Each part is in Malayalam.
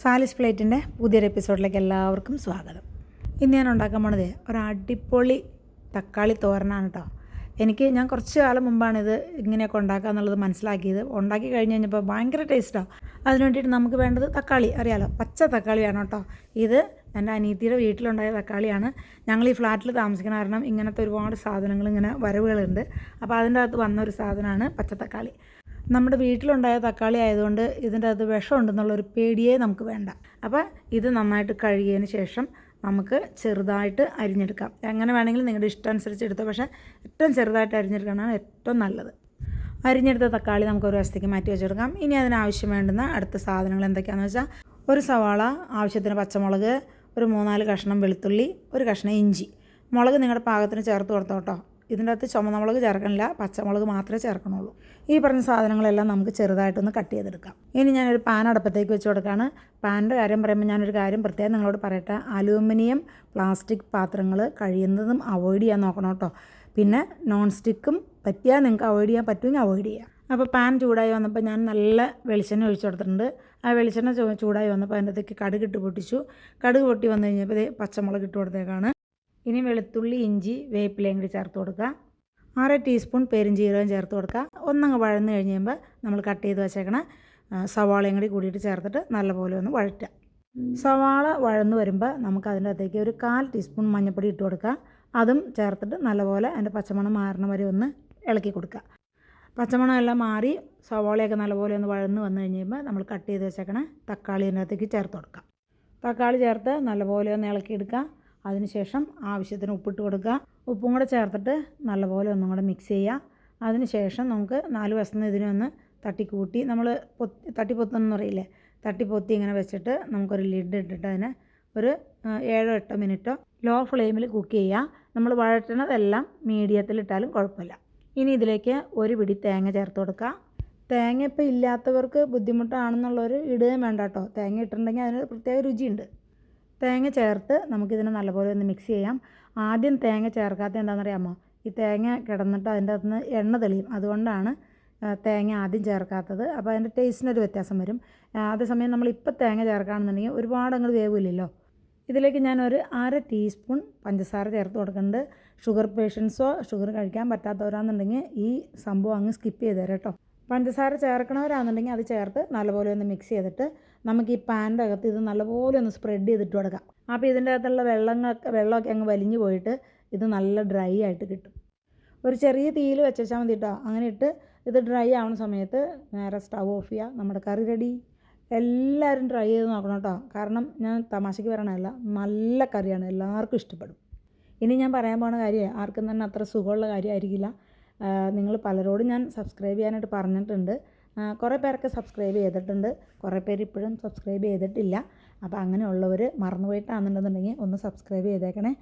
സാലിസ് പ്ലേറ്റിന്റെ പുതിയൊരു എപ്പിസോഡിലേക്ക് എല്ലാവർക്കും സ്വാഗതം. ഇന്ന് ഞാൻ ഉണ്ടാക്കാൻ പോണത് ഒരു അടിപൊളി തക്കാളി തോരനാണ് കേട്ടോ എനിക്ക് ഞാൻ കുറച്ച് കാലം മുമ്പാണ് ഇത് ഇങ്ങനെയൊക്കെ ഉണ്ടാക്കുക എന്നുള്ളത് മനസ്സിലാക്കിയത്. ഉണ്ടാക്കി കഴിഞ്ഞ് കഴിഞ്ഞപ്പോൾ ഭയങ്കര ടേസ്റ്റാണ് അതിന് വേണ്ടിയിട്ട് നമുക്ക് വേണ്ടത് തക്കാളി. അറിയാലോ പച്ച തക്കാളി വേണം കേട്ടോ ഇത് എന്റെ അനീതിയുടെ വീട്ടിലുണ്ടായ തക്കാളിയാണ്. ഞങ്ങൾ ഈ ഫ്ലാറ്റിൽ താമസിക്കുന്ന കാരണം ഇങ്ങനത്തെ ഒരുപാട് സാധനങ്ങൾ ഇങ്ങനെ വരവുകളുണ്ട്. അപ്പോൾ അതിന്റെ അകത്ത് വന്ന ഒരു സാധനമാണ് പച്ചത്തക്കാളി. നമ്മുടെ വീട്ടിലുണ്ടായ തക്കാളി ആയതുകൊണ്ട് ഇതിന്റെ അത് വിഷമുണ്ടെന്നുള്ളൊരു പേടിയേ നമുക്ക് വേണ്ട. അപ്പോൾ ഇത് നന്നായിട്ട് കഴുകിയതിന് ശേഷം നമുക്ക് ചെറുതായിട്ട് അരിഞ്ഞെടുക്കാം. എങ്ങനെ വേണമെങ്കിലും നിങ്ങളുടെ ഇഷ്ടം അനുസരിച്ച് എടുത്തോ. പക്ഷേ ഏറ്റവും ചെറുതായിട്ട് അരിഞ്ഞെടുക്കണമെന്നാണ് ഏറ്റവും നല്ലത്. അരിഞ്ഞെടുത്ത തക്കാളി നമുക്ക് ഒരു വശത്തേക്ക് മാറ്റി വെച്ചെടുക്കാം. ഇനി അതിനാവശ്യം വേണ്ടുന്ന അടുത്ത സാധനങ്ങൾ എന്തൊക്കെയാണെന്ന് വെച്ചാൽ ഒരു സവാള ആവശ്യത്തിന് പച്ചമുളക് ഒരു മൂന്നാൽ കഷ്ണം വെളുത്തുള്ളി ഒരു കഷ്ണം ഇഞ്ചി. മുളക് നിങ്ങളുടെ പാകത്തിന് ചേർത്ത് കൊടുത്തോ കേട്ടോ ഇതിന്റെ അകത്ത് ചുമന്നമുളക് ചേർക്കണില്ല പച്ചമുളക് മാത്രമേ ചേർക്കണുള്ളൂ. ഈ പറഞ്ഞ സാധനങ്ങളെല്ലാം നമുക്ക് ചെറുതായിട്ടൊന്ന് കട്ട് ചെയ്തെടുക്കാം. ഇനി ഞാനൊരു പാൻ അടുപ്പത്തേക്ക് വെച്ച് കൊടുക്കുകയാണ് പാനിന്റെ കാര്യം പറയുമ്പോൾ ഞാനൊരു കാര്യം പ്രത്യേകം നിങ്ങളോട് പറയട്ടെ. അലൂമിനിയം പ്ലാസ്റ്റിക് പാത്രങ്ങൾ കഴിയുന്നതും അവോയ്ഡ് ചെയ്യാൻ നോക്കണം കേട്ടോ. പിന്നെ നോൺ സ്റ്റിക്കും പറ്റിയാൽ നിങ്ങൾക്ക് അവോയ്ഡ് ചെയ്യാൻ പറ്റുമെങ്കിൽ അവോയ്ഡ് ചെയ്യാം. അപ്പോൾ പാൻ ചൂടായി വന്നപ്പോൾ ഞാൻ നല്ല വെളിച്ചെണ്ണ ഒഴിച്ചു കൊടുത്തിട്ടുണ്ട്. ആ വെളിച്ചെണ്ണ ചൂടായി വന്നപ്പോൾ അതിന്റെ അകത്തേക്ക് കടുക് ഇട്ട് പൊട്ടിച്ചു. കടുക് പൊട്ടി വന്നു കഴിഞ്ഞപ്പോൾ പച്ചമുളക് ഇട്ട് കൊടുത്തേക്കാണ്. ഇനി വെളുത്തുള്ളി ഇഞ്ചി വേപ്പിലയും കൂടി ചേർത്ത് കൊടുക്കുക. അര ടീസ്പൂൺ പെരിഞ്ചീരകം ചേർത്ത് കൊടുക്കുക. ഒന്നങ്ങ് വഴന്ന് കഴിഞ്ഞ് നമ്മൾ കട്ട് ചെയ്ത് വെച്ചേക്കണ സവാളയും കൂടി കൂടിയിട്ട് ചേർത്തിട്ട് നല്ലപോലെ ഒന്ന് വഴറ്റുക. സവാള വഴന്ന് വരുമ്പോൾ നമുക്ക് അതിന്റെ അകത്തേക്ക് ഒരു കാൽ ടീസ്പൂൺ മഞ്ഞൾപ്പൊടി ഇട്ട് കൊടുക്കുക. അതും ചേർത്തിട്ട് നല്ലപോലെ അതിന്റെ പച്ചമണം മാറണ വരെ ഒന്ന് ഇളക്കി കൊടുക്കുക. പച്ചമണം എല്ലാം മാറി സവാളയൊക്കെ നല്ലപോലെ ഒന്ന് വഴന്ന് വന്നു കഴിയുമ്പോൾ നമ്മൾ കട്ട് ചെയ്ത് വെച്ചേക്കണ തക്കാളി അതിന്റെ അകത്തേക്ക് ചേർത്ത് കൊടുക്കുക. തക്കാളി ചേർത്ത് നല്ലപോലെ ഒന്ന് ഇളക്കിയെടുക്കുക. അതിനുശേഷം ആവശ്യത്തിന് ഉപ്പിട്ട് കൊടുക്കുക. ഉപ്പും കൂടെ ചേർത്തിട്ട് നല്ലപോലെ ഒന്നും കൂടെ മിക്സ് ചെയ്യുക. അതിനുശേഷം നമുക്ക് നാല് വശത്തുനിന്ന് ഇതിനൊന്ന് തട്ടിക്കൂട്ടി നമ്മൾ പൊത്തി തട്ടിപ്പൊത്തെന്ന് പറയില്ലേ? തട്ടിപ്പൊത്തി ഇങ്ങനെ വെച്ചിട്ട് നമുക്കൊരു ലിഡ് ഇട്ടിട്ട് അതിനെ ഒരു ഏഴോ എട്ടോ മിനിറ്റോ ലോ ഫ്ലെയിമിൽ കുക്ക് ചെയ്യുക. നമ്മൾ വഴറ്റണതെല്ലാം മീഡിയത്തിലിട്ടാലും കുഴപ്പമില്ല. ഇനി ഇതിലേക്ക് ഒരു പിടി തേങ്ങ ചേർത്ത് കൊടുക്കുക. തേങ്ങ ഇപ്പോൾ ഇല്ലാത്തവർക്ക് ബുദ്ധിമുട്ടാണെന്നുള്ളവർ ഇടുകയും വേണ്ട കേട്ടോ. തേങ്ങ ഇട്ടിട്ടുണ്ടെങ്കിൽ അതിന് പ്രത്യേക രുചിയുണ്ട്. തേങ്ങ ചേർത്ത് നമുക്കിതിനെ നല്ലപോലെ ഒന്ന് മിക്സ് ചെയ്യാം. ആദ്യം തേങ്ങ ചേർക്കാത്ത എന്താണെന്നറിയാമോ? ഈ തേങ്ങ കിടന്നിട്ട് അതിന്റെ അകത്ത് നിന്ന് എണ്ണ തെളിയും. അതുകൊണ്ടാണ് തേങ്ങ ആദ്യം ചേർക്കാത്തത്. അപ്പോൾ അതിന്റെ ടേസ്റ്റിനൊരു വ്യത്യാസം വരും. അതേസമയം നമ്മളിപ്പോൾ തേങ്ങ ചേർക്കുകയാണെന്നുണ്ടെങ്കിൽ ഒരുപാട് അങ്ങോട്ട് വേവില്ലല്ലോ. ഇതിലേക്ക് ഞാൻ ഞാനൊരു അര ടീസ്പൂൺ പഞ്ചസാര ചേർത്ത് കൊടുക്കുന്നുണ്ട്. ഷുഗർ പേഷ്യൻസോ ഷുഗർ കഴിക്കാൻ പറ്റാത്തവരാണെന്നുണ്ടെങ്കിൽ ഈ സംഭവം അങ്ങ് സ്കിപ്പ് ചെയ്ത് തരാം കേട്ടോ. പഞ്ചസാര ചേർക്കണവരാണെന്നുണ്ടെങ്കിൽ അത് ചേർത്ത് നല്ലപോലെ ഒന്ന് മിക്സ് ചെയ്തിട്ട് നമുക്ക് ഈ പാന്റെ അകത്ത് ഇത് നല്ലപോലെ ഒന്ന് സ്പ്രെഡ് ചെയ്തിട്ട് കൊടുക്കാം. അപ്പോൾ ഇതിന്റെ അകത്തുള്ള വെള്ളങ്ങളൊക്കെ വെള്ളമൊക്കെ അങ്ങ് വലിഞ്ഞു പോയിട്ട് ഇത് നല്ല ഡ്രൈ ആയിട്ട് കിട്ടും. ഒരു ചെറിയ തീയിൽ വെച്ചാൽ മതി കേട്ടോ അങ്ങനെ ഇട്ട് ഇത് ഡ്രൈ ആവുന്ന സമയത്ത് നേരെ സ്റ്റവ് ഓഫ് ചെയ്യുക നമ്മുടെ കറി റെഡി എല്ലാവരും ട്രൈ ചെയ്ത് നോക്കണം കേട്ടോ കാരണം ഞാൻ തമാശയ്ക്ക് പറയണതല്ല നല്ല കറിയാണ്. എല്ലാവർക്കും ഇഷ്ടപ്പെടും. ഇനി ഞാൻ പറയാൻ പോണ കാര്യം ആർക്കും തന്നെ അത്ര സുഖമുള്ള കാര്യമായിരിക്കില്ല. നിങ്ങൾ പലരോടും ഞാൻ സബ്സ്ക്രൈബ് ചെയ്യാനായിട്ട് പറഞ്ഞിട്ടുണ്ട്. കുറേ പേരൊക്കെ സബ്സ്ക്രൈബ് ചെയ്തിട്ടുണ്ട്. കുറേ പേര് ഇപ്പോഴും സബ്സ്ക്രൈബ് ചെയ്തിട്ടില്ല. അപ്പോൾ അങ്ങനെയുള്ളവർ മറന്നുപോയിട്ടാണെന്നുണ്ടെന്നുണ്ടെങ്കിൽ ഒന്ന് സബ്സ്ക്രൈബ് ചെയ്തേക്കണേ.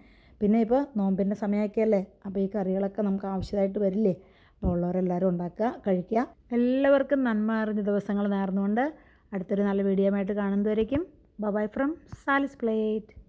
പിന്നെ ഇപ്പോൾ നോമ്പിന്റെ സമയമൊക്കെയല്ലേ? അപ്പോൾ ഈ കറികളൊക്കെ നമുക്ക് ആവശ്യമായിട്ട് വരില്ലേ? അപ്പോൾ ഉള്ളവരെല്ലാവരും ഉണ്ടാക്കുക കഴിക്കുക. എല്ലാവർക്കും നന്മ അറിഞ്ഞ ദിവസങ്ങൾ നേർന്നുകൊണ്ട് അടുത്തൊരു നല്ല വീഡിയോ ആയിട്ട് കാണുന്നതുവരേക്കും. Bye from Salis plate